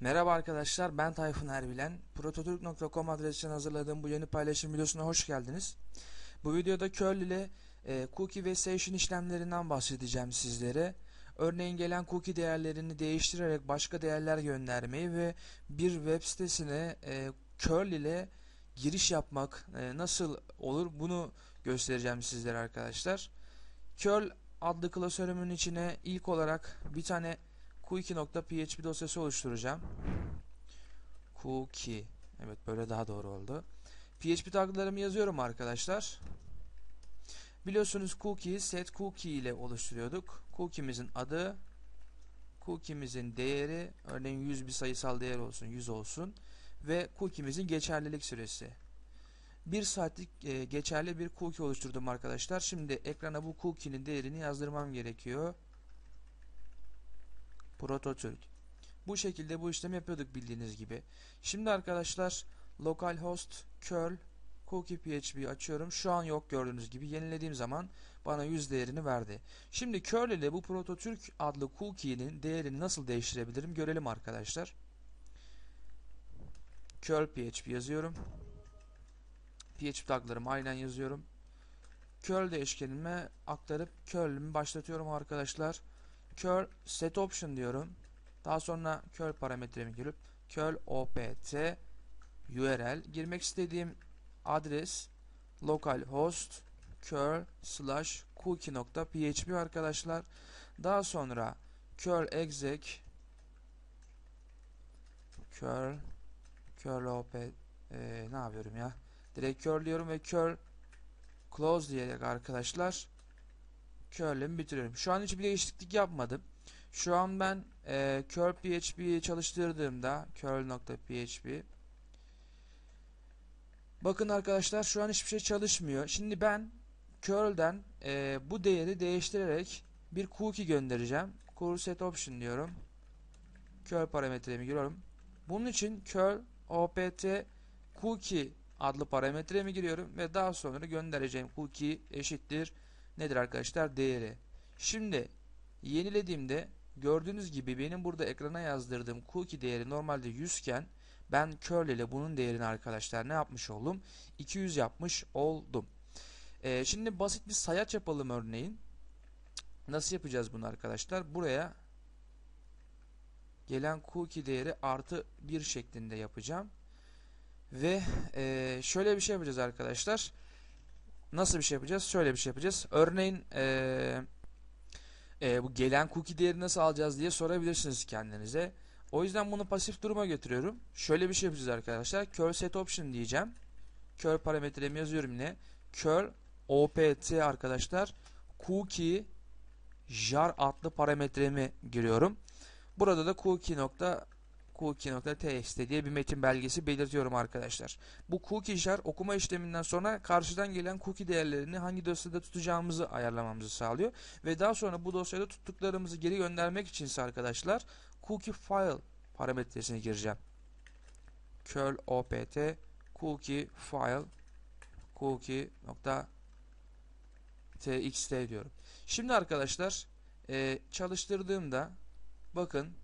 Merhaba arkadaşlar ben Tayfun Erbilen. Prototürk.com adresinden hazırladığım bu yeni paylaşım videosuna hoş geldiniz. Bu videoda curl ile e, cookie ve session işlemlerinden bahsedeceğim sizlere. Örneğin gelen cookie değerlerini değiştirerek başka değerler göndermeyi ve bir web sitesine e, curl ile giriş yapmak e, nasıl olur bunu göstereceğim sizlere arkadaşlar. Curl adlı klasörümün içine ilk olarak bir tane cookie.php dosyası oluşturacağım. Cookie. Evet böyle daha doğru oldu. PHP taglarımı yazıyorum arkadaşlar. Biliyorsunuz cookie set cookie ile oluşturuyorduk. Cookie'mizin adı, cookie'mizin değeri, örneğin 100 bir sayısal değer olsun, 100 olsun ve cookie'mizin geçerlilik süresi. Bir saatlik e, geçerli bir cookie oluşturdum arkadaşlar. Şimdi ekrana bu cookie'nin değerini yazdırmam gerekiyor. Prototürk. Bu şekilde bu işlemi yapıyorduk bildiğiniz gibi. Şimdi arkadaşlar localhost curl cookie php açıyorum. Şu an yok gördüğünüz gibi. Yenilediğim zaman bana 100 değerini verdi. Şimdi curl ile bu prototürk adlı cookie'nin değerini nasıl değiştirebilirim görelim arkadaşlar. curl php yazıyorum. php taglarımı aynen yazıyorum. curl değişkenime aktarıp curl'ümü başlatıyorum arkadaşlar curl set option diyorum. Daha sonra curl parametremi girip curl opt url girmek istediğim adres localhost curl slash cookie.php arkadaşlar. Daha sonra curl exec curl curl op e, ne yapıyorum ya? Direkt curl diyorum ve curl close diyerek arkadaşlar curl'imi bitiriyorum. Şu an hiçbir değişiklik yapmadım. Şu an ben e, curl php'yi çalıştırdığımda curl.php bakın arkadaşlar şu an hiçbir şey çalışmıyor. Şimdi ben curl'den e, bu değeri değiştirerek bir cookie göndereceğim. Curl set option diyorum. curl parametremi giriyorum. Bunun için curl opt cookie adlı parametremi giriyorum ve daha sonra göndereceğim cookie eşittir nedir arkadaşlar? Değeri. Şimdi yenilediğimde gördüğünüz gibi benim burada ekrana yazdırdığım cookie değeri normalde 100 iken ben curl ile bunun değerini arkadaşlar ne yapmış oldum? 200 yapmış oldum. Ee, şimdi basit bir sayaç yapalım örneğin. Nasıl yapacağız bunu arkadaşlar? Buraya gelen cookie değeri artı 1 şeklinde yapacağım. Ve e, şöyle bir şey yapacağız arkadaşlar. Nasıl bir şey yapacağız? Şöyle bir şey yapacağız. Örneğin ee, e, bu gelen cookie değeri nasıl alacağız diye sorabilirsiniz kendinize. O yüzden bunu pasif duruma götürüyorum. Şöyle bir şey yapacağız arkadaşlar. Curl set option diyeceğim. Curl parametremi yazıyorum yine. Curl opt arkadaşlar cookie jar adlı parametremi giriyorum. Burada da cookie nokta cookie.txt diye bir metin belgesi belirtiyorum arkadaşlar. Bu cookie jar okuma işleminden sonra karşıdan gelen cookie değerlerini hangi dosyada tutacağımızı ayarlamamızı sağlıyor. Ve daha sonra bu dosyada tuttuklarımızı geri göndermek içinse arkadaşlar cookie file parametresine gireceğim. curl opt cookie file cookie.txt diyorum. Şimdi arkadaşlar e, çalıştırdığımda bakın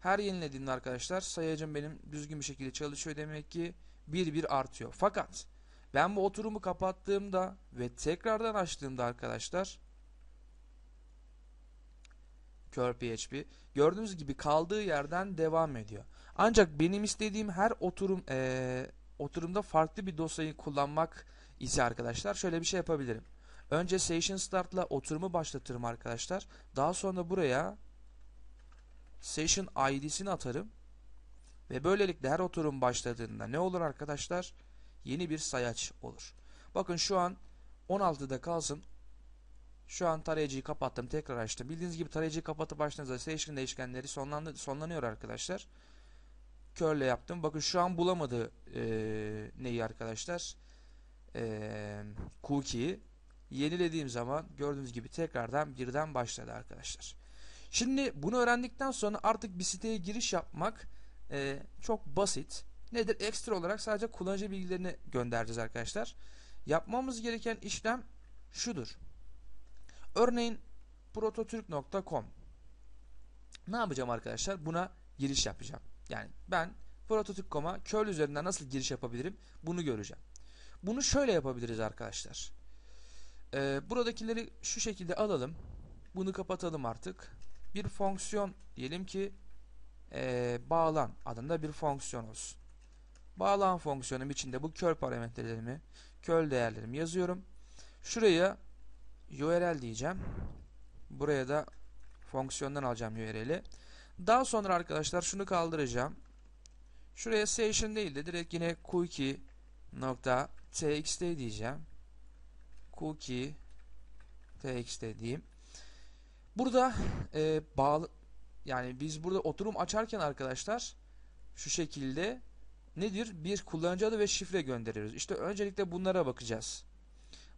her yenilediğimde arkadaşlar sayacım benim düzgün bir şekilde çalışıyor demek ki bir bir artıyor. Fakat ben bu oturumu kapattığımda ve tekrardan açtığımda arkadaşlar curl php gördüğünüz gibi kaldığı yerden devam ediyor. Ancak benim istediğim her oturum ee, oturumda farklı bir dosyayı kullanmak ise arkadaşlar şöyle bir şey yapabilirim. Önce session start'la oturumu başlatırım arkadaşlar. Daha sonra buraya session id'sini atarım. Ve böylelikle her oturum başladığında ne olur arkadaşlar? Yeni bir sayaç olur. Bakın şu an 16'da kalsın. Şu an tarayıcıyı kapattım. Tekrar açtım. Bildiğiniz gibi tarayıcıyı kapatıp açtığınızda session değişkenleri sonlandı, sonlanıyor arkadaşlar. Curl yaptım. Bakın şu an bulamadı e, neyi arkadaşlar? E, cookie'yi. Yenilediğim zaman gördüğünüz gibi tekrardan birden başladı arkadaşlar. Şimdi bunu öğrendikten sonra artık bir siteye giriş yapmak e, çok basit. Nedir? Ekstra olarak sadece kullanıcı bilgilerini göndereceğiz arkadaşlar. Yapmamız gereken işlem şudur. Örneğin prototürk.com Ne yapacağım arkadaşlar? Buna giriş yapacağım. Yani ben prototip.com'a curl üzerinden nasıl giriş yapabilirim bunu göreceğim. Bunu şöyle yapabiliriz arkadaşlar. Ee, buradakileri şu şekilde alalım. Bunu kapatalım artık. Bir fonksiyon diyelim ki ee, bağlan adında bir fonksiyon olsun. Bağlan fonksiyonum içinde bu curl parametrelerimi, curl değerlerimi yazıyorum. Şuraya URL diyeceğim. Buraya da fonksiyondan alacağım URL'i. Daha sonra arkadaşlar şunu kaldıracağım. Şuraya session değil de direkt yine cookie nokta txt diyeceğim. Cookie txt diyeyim. Burada e, bağlı yani biz burada oturum açarken arkadaşlar şu şekilde nedir? Bir kullanıcı adı ve şifre gönderiyoruz. İşte öncelikle bunlara bakacağız.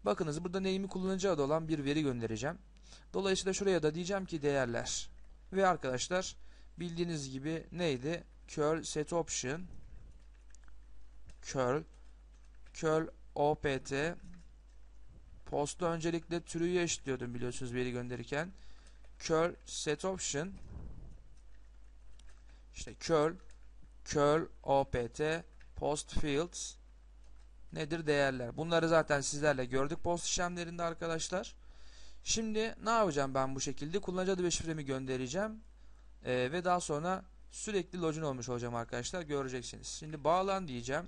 Bakınız burada name'i kullanıcı adı olan bir veri göndereceğim. Dolayısıyla şuraya da diyeceğim ki değerler. Ve arkadaşlar bildiğiniz gibi neydi? curl set option curl curl opt posta öncelikle türüyü eşitliyordum biliyorsunuz veri gönderirken curl set option işte curl curl opt post fields nedir değerler. Bunları zaten sizlerle gördük post işlemlerinde arkadaşlar. Şimdi ne yapacağım ben bu şekilde? Kullanıcı adı ve şifremi göndereceğim. Ee, ve daha sonra sürekli login olmuş olacağım arkadaşlar. Göreceksiniz. Şimdi bağlan diyeceğim.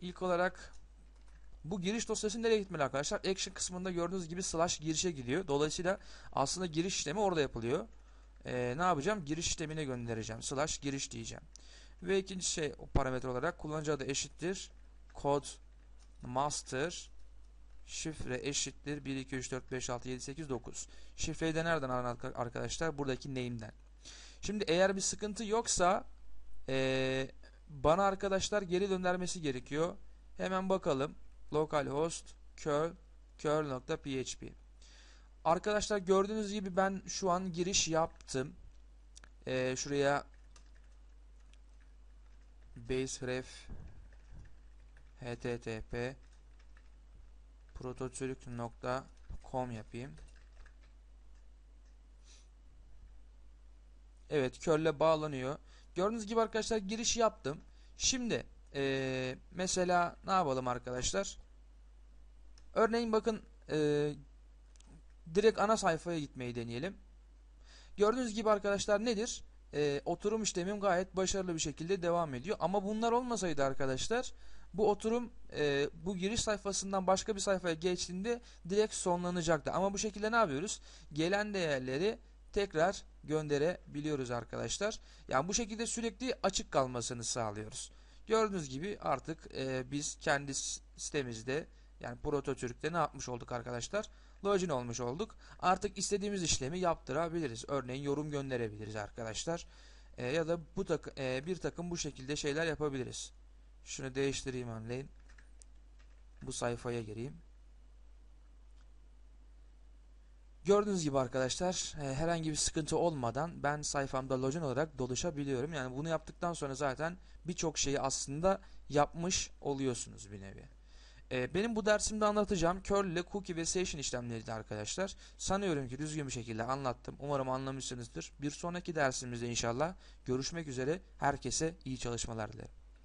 İlk olarak bu giriş dosyası nereye gitmeli arkadaşlar? Action kısmında gördüğünüz gibi slash girişe gidiyor. Dolayısıyla aslında giriş işlemi orada yapılıyor. Ee, ne yapacağım? Giriş işlemine göndereceğim. Slash giriş diyeceğim. Ve ikinci şey o parametre olarak kullanıcı adı eşittir. Kod master şifre eşittir 1 2 3 4 5 6 7 8 9. Şifreyi de nereden aran arkadaşlar? Buradaki name'den. Şimdi eğer bir sıkıntı yoksa ee, bana arkadaşlar geri döndürmesi gerekiyor. Hemen bakalım. Localhost curl curl.php Arkadaşlar gördüğünüz gibi ben şu an giriş yaptım. Ee, şuraya baseref http prototürk.com yapayım. Evet körle bağlanıyor. Gördüğünüz gibi arkadaşlar giriş yaptım. Şimdi ee, mesela ne yapalım arkadaşlar? Örneğin bakın ee, direkt ana sayfaya gitmeyi deneyelim. Gördüğünüz gibi arkadaşlar nedir? Ee, oturum işlemim gayet başarılı bir şekilde devam ediyor. Ama bunlar olmasaydı arkadaşlar bu oturum e, bu giriş sayfasından başka bir sayfaya geçtiğinde direkt sonlanacaktı. Ama bu şekilde ne yapıyoruz? Gelen değerleri tekrar gönderebiliyoruz arkadaşlar. Yani bu şekilde sürekli açık kalmasını sağlıyoruz. Gördüğünüz gibi artık e, biz kendi sitemizde yani Prototürk'te ne yapmış olduk arkadaşlar? Login olmuş olduk. Artık istediğimiz işlemi yaptırabiliriz. Örneğin yorum gönderebiliriz arkadaşlar. E, ya da bu tak e, bir takım bu şekilde şeyler yapabiliriz. Şunu değiştireyim örneğin. Bu sayfaya gireyim. Gördüğünüz gibi arkadaşlar e, herhangi bir sıkıntı olmadan ben sayfamda login olarak dolaşabiliyorum. Yani bunu yaptıktan sonra zaten birçok şeyi aslında yapmış oluyorsunuz bir nevi. E, benim bu dersimde anlatacağım curl ile cookie ve session işlemleriydi arkadaşlar. Sanıyorum ki düzgün bir şekilde anlattım. Umarım anlamışsınızdır. Bir sonraki dersimizde inşallah görüşmek üzere. Herkese iyi çalışmalar dilerim.